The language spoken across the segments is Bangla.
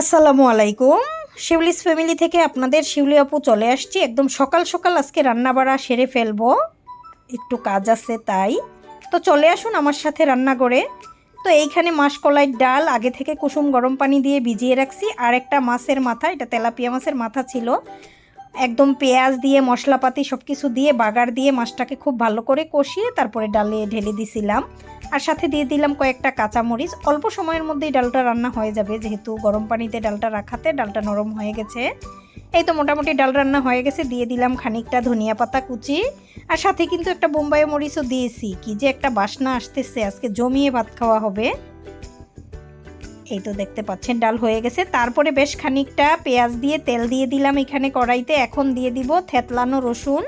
আসসালামু আলাইকুম। শিউলিস ফ্যামিলি থেকে আপনাদের শিউলি আপু চলে আসছি। একদম সকাল সকাল আজকে রান্নাবাড়া সেরে ফেলব। একটু কাজ আছে তাই। তো চলে আসুন আমার সাথে রান্না করে তো এইখানে মাসকলাইয়ের ডাল, আগে থেকে কুসুম গরম পানি দিয়ে ভিজিয়ে রাখছি। আর একটা মাছের মাথা, এটা তেলাপিয়া মাছের মাথা ছিল। একদম পেঁয়াজ দিয়ে, মশলাপাতি সব কিছু দিয়ে, বাগার দিয়ে মাছটাকে খুব ভালো করে কষিয়ে তারপরে ডালে ঢেলে দিছিলাম। আর সাথে দিয়ে দিলাম কয়েকটা কাঁচামরিচ। অল্প সময়ের মধ্যেই ডালটা রান্না হয়ে যাবে, যেহেতু গরম পানিতে ডালটা রাখাতে ডালটা নরম হয়ে গেছে। এই তো মোটামুটি ডাল রান্না হয়ে গেছে, দিয়ে দিলাম খানিকটা ধনিয়া পাতা কুচি। আর সাথে কিন্তু একটা বোম্বাই মরিচও দিয়েছি। কি যে একটা বাসনা আসতেছে, আজকে জমিয়ে ভাত খাওয়া হবে। এই তো দেখতে পাচ্ছেন, ডাল হয়ে গেছে। তারপরে বেশ খানিকটা পেঁয়াজ দিয়ে তেল দিয়ে দিলাম এখানে কড়াইতে। এখন দিয়ে দিব থেতলানো রসুন।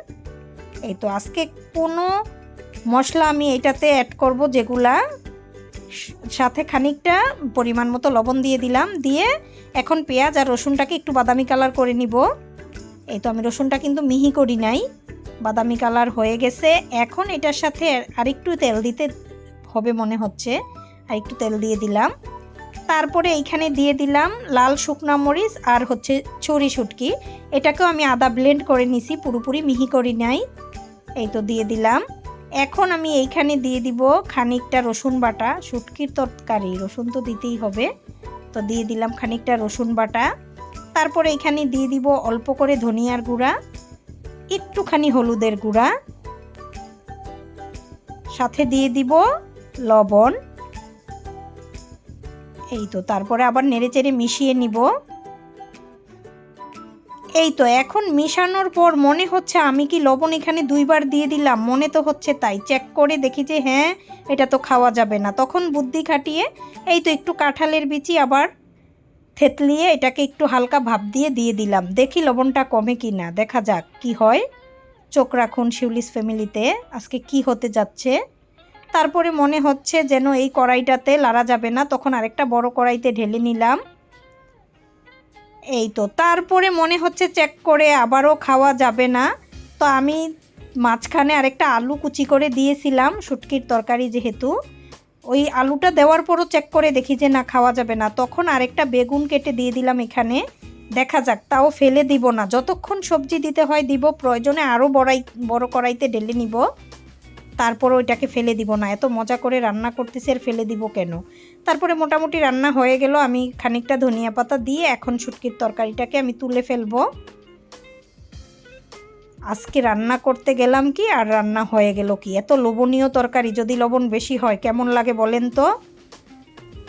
এই তো আজকে কোনো মশলা আমি এটাতে অ্যাড করব যেগুলা সাথে খানিকটা পরিমাণ মতো লবণ দিয়ে দিলাম। দিয়ে এখন পেঁয়াজ আর রসুনটাকে একটু বাদামি কালার করে নিব। এই তো আমি রসুনটা কিন্তু মিহি করি নাই। বাদামি কালার হয়ে গেছে। এখন এটার সাথে আরেকটু তেল দিতে হবে মনে হচ্ছে। আর একটু তেল দিয়ে দিলাম। তারপরে এইখানে দিয়ে দিলাম লাল শুকনা মরিচ আর হচ্ছে ছুরি শুটকি। এটাকেও আমি আদা ব্লেন্ড করে নিছি, পুরোপুরি মিহি করি নাই। এই তো দিয়ে দিলাম। এখন আমি এইখানে দিয়ে দিব খানিকটা রসুন বাটা, শুটকির তরকারি, রসুন তো দিতেই হবে। তো দিয়ে দিলাম খানিকটা রসুন বাটা। তারপরে এইখানে দিয়ে দিব অল্প করে ধনিয়ার গুঁড়া, একটুখানি হলুদের গুঁড়া। সাথে দিয়ে দিব লবণ। এই তো, তারপরে আবার নেড়েচেড়ে মিশিয়ে নিব। এই তো, এখন মিশানোর পর মনে হচ্ছে আমি কি লবণ এখানে দুইবার দিয়ে দিলাম, মনে তো হচ্ছে তাই। চেক করে দেখি যে হ্যাঁ এটা তো খাওয়া যাবে না। তখন বুদ্ধি খাটিয়ে, এই তো একটু কাঁঠালের বিচি আবার থেতলিয়ে এটাকে একটু হালকা ভাপ দিয়ে দিয়ে দিলাম। দেখি লবণটা কমে কি না দেখা যাক কি হয়। চোখ রাখুন শিউলিস ফ্যামিলিতে, আজকে কি হতে যাচ্ছে। তারপরে মনে হচ্ছে যেন এই কড়াইটাতে লাড়া যাবে না। তখন আরেকটা বড় কড়াইতে ঢেলে নিলাম। এই তো, তারপরে মনে হচ্ছে চেক করে আবারও খাওয়া যাবে না। তো আমি মাঝখানে আরেকটা আলু কুচি করে দিয়েছিলাম, শুটকির তরকারি যেহেতু। ওই আলুটা দেওয়ার পরও চেক করে দেখি যে না, খাওয়া যাবে না। তখন আরেকটা বেগুন কেটে দিয়ে দিলাম এখানে। দেখা যাক, তাও ফেলে দিব না। যতক্ষণ সবজি দিতে হয় দিব, প্রয়োজনে আরও বড়াই, বড় কড়াইতে ঢেলে নিব। তারপর ওইটাকে ফেলে দিব না। এত মজা করে রান্না করতেছি, আর ফেলে দিব কেন? তারপরে মোটামুটি রান্না হয়ে গেল। আমি খানিকটা ধনিয়া পাতা দিয়ে এখন শুটকির তরকারিটাকে আমি তুলে ফেলব। আজকে রান্না করতে গেলাম কি, আর রান্না হয়ে গেল কি? এত লবণীয় তরকারি, যদি লবণ বেশি হয়, কেমন লাগে বলেন তো?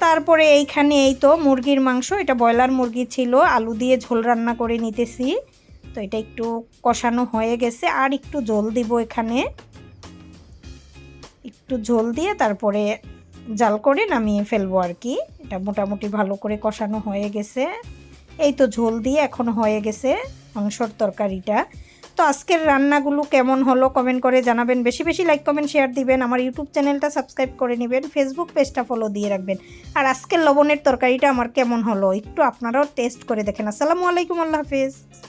তারপরে এইখানে এই তো মুরগির মাংস, এটা ব্রয়লার মুরগি ছিল, আলু দিয়ে ঝোল রান্না করে নিতেছি। তো এটা একটু কষানো হয়ে গেছে, আর একটু জল দিব এখানে। একটু ঝোল দিয়ে তারপরে জাল করে নামিয়ে ফেলব আর কি। এটা মোটামুটি ভালো করে কষানো হয়ে গেছে। এই তো ঝোল দিয়ে এখন হয়ে গেছে মাংসর তরকারিটা। তো আজকের রান্নাগুলো কেমন হলো কমেন্ট করে জানাবেন। বেশি বেশি লাইক কমেন্ট শেয়ার দিবেন। আমার ইউটিউব চ্যানেলটা সাবস্ক্রাইব করে নেবেন। ফেসবুক পেজটা ফলো দিয়ে রাখবেন। আর আজকের লবণের তরকারিটা আমার কেমন হলো একটু আপনারাও টেস্ট করে দেখেন। আসসালামু আলাইকুম, আল্লাহ হাফিজ।